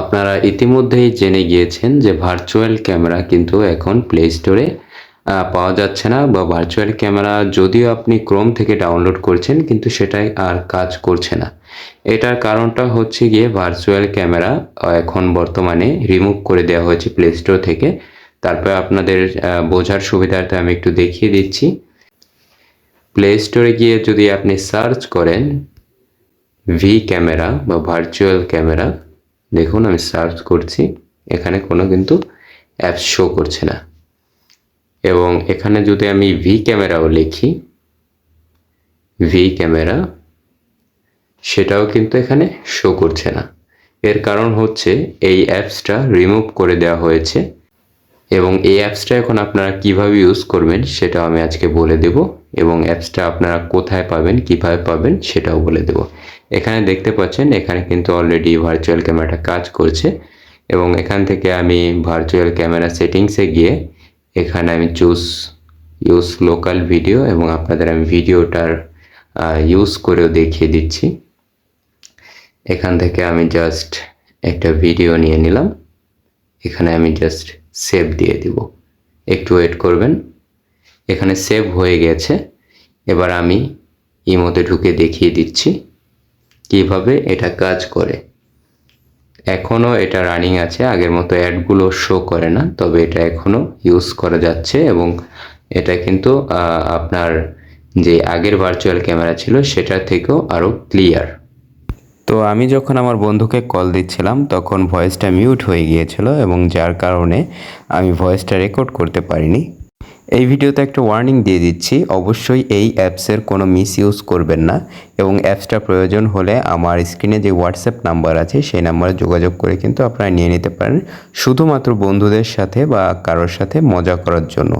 আপনারা ইতিমধ্যেই জেনে গিয়েছেন যে ভার্চুয়াল ক্যামেরা কিন্তু এখন প্লে স্টোরে পাওয়া যাচ্ছে না বা ভার্চুয়াল ক্যামেরা যদিও আপনি ক্রোম থেকে ডাউনলোড করছেন কিন্তু সেটাই আর কাজ করছে না। এটার কারণটা হচ্ছে গিয়ে ভার্চুয়াল ক্যামেরা এখন বর্তমানে রিমুভ করে দেওয়া হয়েছে প্লে স্টোর থেকে। তারপর আপনাদের বোঝার সুবিধার্থে আমি একটু দেখিয়ে দিচ্ছি। প্লে স্টোরে গিয়ে যদি আপনি সার্চ করেন ভি ক্যামেরা বা ভার্চুয়াল ক্যামেরা দেখুন, আমি সার্চ করছি। এখানে কোনো কিন্তু অ্যাপস শো করছে না। এবং এখানে যদি আমি ভি ক্যামেরাও লিখি ভি ক্যামেরা সেটাও কিন্তু এখানে শো করছে না। এর কারণ হচ্ছে, এই অ্যাপসটা রিমুভ করে দেওয়া হয়েছে। এবং এই অ্যাপসটা এখন আপনারা কীভাবে ইউজ করবেন সেটাও আমি আজকে বলে দেব এবং অ্যাপসটা আপনারা কোথায় পাবেন, কীভাবে পাবেন সেটাও বলে দেব। এখানে দেখতে পাচ্ছেন, এখানে কিন্তু অলরেডি ভার্চুয়াল ক্যামেরাটা কাজ করছে এবং এখান থেকে আমি ভার্চুয়াল ক্যামেরা সেটিংসে গিয়ে এখানে আমি চুজ ইউজ লোকাল ভিডিও এবং আপনাদের আমি ভিডিওটার ইউজ করেও দেখিয়ে দিচ্ছি। এখান থেকে আমি জাস্ট একটা ভিডিও নিয়ে নিলাম। এখানে আমি জাস্ট সেভ দিয়ে দিব। একটু ওয়েট করবেন। এখানে সেভ হয়ে গেছে। এবার আমি ইমোতে ঢুকে দেখিয়ে দিচ্ছি কীভাবে এটা কাজ করে। এখনও এটা রানিং আছে, আগের মতো অ্যাডগুলো শো করে না, তবে এটা এখনও ইউজ করা যাচ্ছে এবং এটা কিন্তু আপনার যে আগের ভার্চুয়াল ক্যামেরা ছিল, সেটা থেকেও আরও ক্লিয়ার তো আমি যখন আমার বন্ধুকে কল দিচ্ছিলাম, তখন ভয়েসটা মিউট হয়ে গিয়েছিল এবং যার কারণে আমি ভয়েসটা রেকর্ড করতে পারিনি। এই ভিডিওতে একটা ওয়ার্নিং দিয়ে দিচ্ছি, অবশ্যই এই অ্যাপসের কোনো মিস ইউজ করবেন না। এবং অ্যাপসটা প্রয়োজন হলে আমার স্ক্রিনে যে হোয়াটসঅ্যাপ নাম্বার আছে, সেই নাম্বারে যোগাযোগ করে কিন্তু আপনারা নিয়ে নিতে পারেন। শুধুমাত্র বন্ধুদের সাথে বা কারোর সাথে মজা করার জন্য।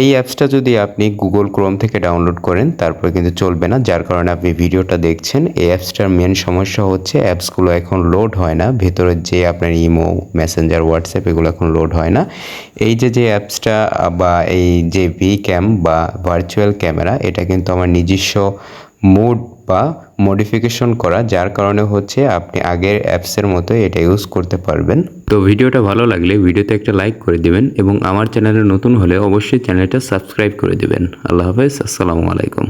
এই অ্যাপসটা যদি আপনি গুগল ক্রোম থেকে ডাউনলোড করেন, তারপরে কিন্তু চলবে না। যার কারণে আপনি ভিডিওটা দেখছেন। এই অ্যাপসটার মেন সমস্যা হচ্ছে, অ্যাপসগুলো এখন লোড হয় না। ভেতরের যে আপনার ইমো মেসেঞ্জার হোয়াটসঅ্যাপ এগুলো এখন লোড হয় না। এই যে যে অ্যাপসটা বা এই যে ভি ক্যাম বা ভার্চুয়াল ক্যামেরা এটা কিন্তু আমার নিজস্ব মুড বা মডিফিকেশন করা, যার কারণে হচ্ছে আপনি আগের অ্যাপসের মতো এটা ইউজ করতে পারবেন। তো ভিডিওটা ভালো লাগলে ভিডিওতে একটা লাইক করে দিবেন এবং আমার চ্যানেলে নতুন হলে অবশ্যই চ্যানেলটা সাবস্ক্রাইব করে দিবেন। আল্লাহ হাফেজ, আসসালামু আলাইকুম।